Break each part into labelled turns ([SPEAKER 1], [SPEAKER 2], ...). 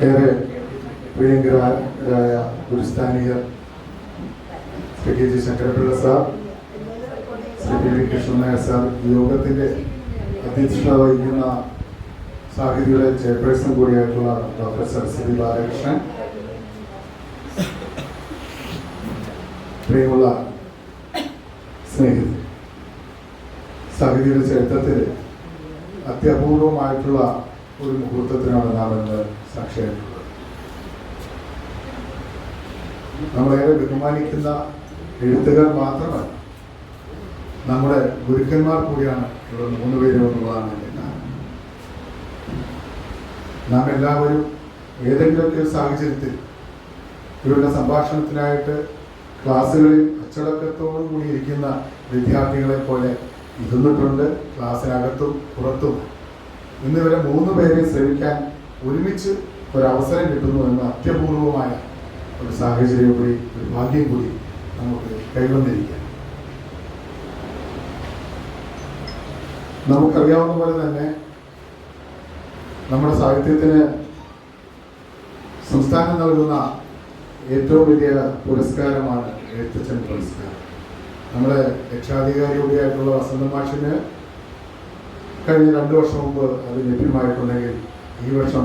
[SPEAKER 1] ഏറെ പ്രിയങ്കരായ ഗുരുസ്ഥാനീയർ Shri K G Sankara Pillai sir Shri P V Krishnan Nair sir യോഗത്തിന്റെ അധ്യക്ഷത വഹിക്കുന്ന സാഹിതിയുടെ ചെയർപേഴ്സൺ കൂടിയായിട്ടുള്ള ഡോക്ടർ സരസ്വതി ബാലകൃഷ്ണൻ. പ്രിയമുള്ള സ്നേഹിതൻ സാഹിതിയുടെ ചരിത്രത്തിൽ അത്യപൂർവമായിട്ടുള്ള ഒരു മുഹൂർത്തത്തിനാണ് നാം ഇന്ന് സാക്ഷിയായിട്ടുള്ളത് നമ്മളേറെ ബഹുമാനിക്കുന്ന എഴുത്തുകാർ മാത്രമല്ല നമ്മുടെ ഗുരുക്കന്മാർ കൂടിയാണ് ഇവിടെ മൂന്ന് പേരും എന്നുള്ളതാണ് എന്റെ നാം എല്ലാവരും ഏതെങ്കിലുമൊക്കെ സാഹചര്യത്തിൽ ഇവരുടെ സംഭാഷണത്തിനായിട്ട് ക്ലാസ്സുകളിൽ അച്ചടക്കത്തോടു കൂടി ഇരിക്കുന്ന വിദ്യാർത്ഥികളെ പോലെ ഇരുന്നിട്ടുണ്ട് ക്ലാസ്സിനകത്തും പുറത്തും. ഇന്നിവരെ മൂന്ന് പേരെ ശ്രമിക്കാൻ ഒരുമിച്ച് ഒരവസരം കിട്ടുന്നു എന്ന അത്യപൂർവമായ ഒരു സാഹചര്യം കൂടി ഒരു ഭാഗ്യം കൂടി നമുക്ക് കൈവന്നിരിക്കാം നമുക്കറിയാവുന്ന പോലെ തന്നെ നമ്മുടെ സാഹിത്യത്തിന് സംസ്ഥാനം നൽകുന്ന ഏറ്റവും വലിയ പുരസ്കാരമാണ് എഴുത്തച്ഛൻ പുരസ്കാരം. നമ്മുടെ രക്ഷാധികാരി കൂടിയായിട്ടുള്ള വസന്ത മാഷിന് കഴിഞ്ഞ രണ്ടു വർഷം മുമ്പ് അത് ലഭ്യമായിട്ടുണ്ടെങ്കിൽ ഈ വർഷം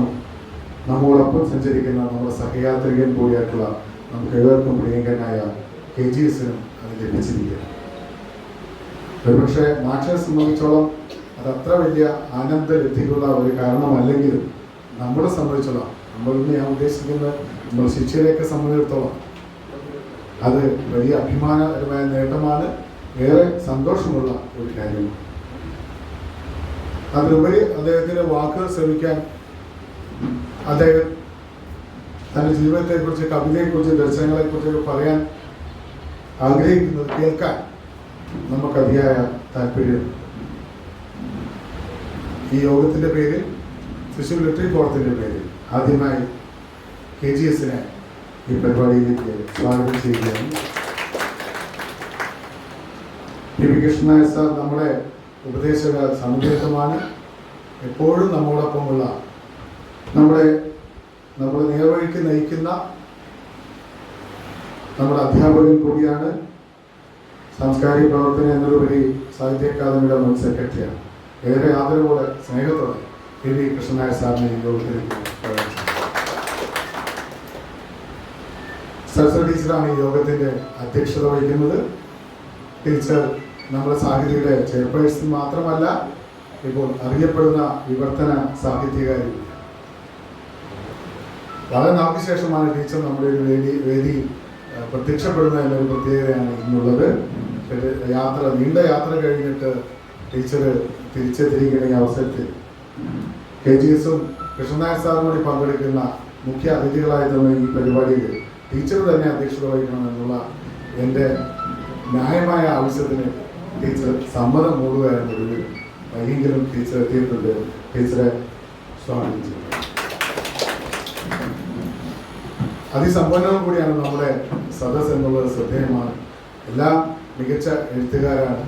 [SPEAKER 1] നമ്മോടൊപ്പം സഞ്ചരിക്കുന്ന നമ്മുടെ സഹയാത്രികൻ കൂടിയായിട്ടുള്ള നമുക്ക് ഏവർക്കും പ്രിയങ്കനായ കെ ജി എസിനും അത് ലഭിച്ചിരിക്കുകയാണ് ഒരുപക്ഷെ മാഷിനെ സംബന്ധിച്ചോളം അത് അത്ര വലിയ ആനന്ദലബ്ധിക്കുള്ള ഒരു കാരണമല്ലെങ്കിലും നമ്മളെ സംബന്ധിച്ചോളം നമ്മളിന്ന് ഞാൻ ഉദ്ദേശിക്കുന്നത് നമ്മൾ ശിക്ഷയിലേക്ക് സംബന്ധിച്ചിടത്തോളം അത് വലിയ അഭിമാനകരമായ നേട്ടമാണ്. ഏറെ സന്തോഷമുള്ള ഒരു കാര്യമാണ്. അതിലുപരി അദ്ദേഹത്തിന്റെ വാക്കുകൾ ശ്രമിക്കാൻ അദ്ദേഹം തന്റെ ജീവിതത്തെക്കുറിച്ച് കവിതയെക്കുറിച്ച് ദർശനങ്ങളെക്കുറിച്ചൊക്കെ പറയാൻ ആഗ്രഹിക്കുന്നത് കേൾക്കാൻ നമുക്ക് അതിയായ താല്പര്യം. ഈ യോഗത്തിന്റെ പേരിൽ തൃശ്ശൂർ ലിറ്ററി ഫോറത്തിന്റെ പേരിൽ ആദ്യമായി കെ ജി എസിനെ ഈ പരിപാടിയിലേക്ക് സ്വാഗതം ചെയ്യുകയാണ്. പി കൃഷ്ണനായ സാർ നമ്മുടെ ഉപദേശക സമുദ്രമാണ് എപ്പോഴും നമ്മോടൊപ്പമുള്ള നമ്മുടെ നമ്മുടെ നേർവഴിക്ക് നയിക്കുന്ന നമ്മുടെ അധ്യാപകൻ കൂടിയാണ് സാംസ്കാരിക പ്രവർത്തനം എന്നതുപരി സാഹിത്യ അക്കാദമിയുടെ മുൻ സെക്രട്ടറിയാണ്. ഏറെ ആദരവോടെ സ്നേഹത്തോടെ കെ വി കൃഷ്ണനായ സാറിനെ യോഗത്തിലേക്ക് സരസ്വതി ടീച്ചറാണ് ഈ യോഗത്തിന്റെ അധ്യക്ഷത വഹിക്കുന്നത്. ടീച്ചർ നമ്മുടെ സാഹിത്യയുടെ ചെയർപേഴ്സൺ മാത്രമല്ല ഇപ്പോൾ അറിയപ്പെടുന്ന വിവർത്തന സാഹിത്യകാരി. വളരെ നാൾക്ക് ശേഷമാണ് ടീച്ചർ നമ്മുടെ ഒരു വേദി വേദി പ്രത്യക്ഷപ്പെടുന്ന എന്നൊരു പ്രത്യേകതയാണ് ഇന്നുള്ളത്. യാത്ര നീണ്ട യാത്ര കഴിഞ്ഞിട്ട് ടീച്ചർ തിരിച്ചെത്തിയിരിക്കുന്ന അവസരത്തിൽ കെ ജി എസും കൃഷ്ണനായർ സാറും കൂടി പങ്കെടുക്കുന്ന മുഖ്യ അതിഥികളായി തന്നെ ഈ പരിപാടിയിൽ ടീച്ചർ തന്നെ അധ്യക്ഷത വഹിക്കണം എന്നുള്ള എന്റെ ന്യായമായ ആവശ്യത്തിന് ടീച്ചർ സമ്മതം മൂടുകയായിരുന്നത് വൈകിയെങ്കിലും ടീച്ചർ എത്തിയിട്ടുണ്ട്. ടീച്ചറെ സ്വാഗതം അതിസമ്പന്നവും കൂടിയാണ് നമ്മുടെ സദസ് എന്നുള്ളത് ശ്രദ്ധേയമാണ്. എല്ലാം മികച്ച എഴുത്തുകാരാണ്.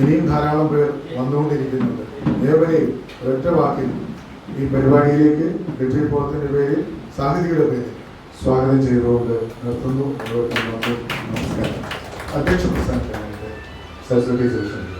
[SPEAKER 1] ഇനിയും ധാരാളം പേർ വന്നുകൊണ്ടിരിക്കുന്നുണ്ട്. ഏവരെയും ഒരൊറ്റ വാക്കിൽ ഈ പരിപാടിയിലേക്ക് ഡിഗ്രി ഫോറത്തിന്റെ പേരിൽ സാഹിതിയുടെ പേരിൽ സ്വാഗതം ചെയ്തുകൊണ്ട് നിർത്തുന്നു. നമസ്കാരം. ಅಧ್ಯಕ್ಷ ಪ್ರಸಂಗ ಸರಸ್ವತಿ ಸೂಚನೆ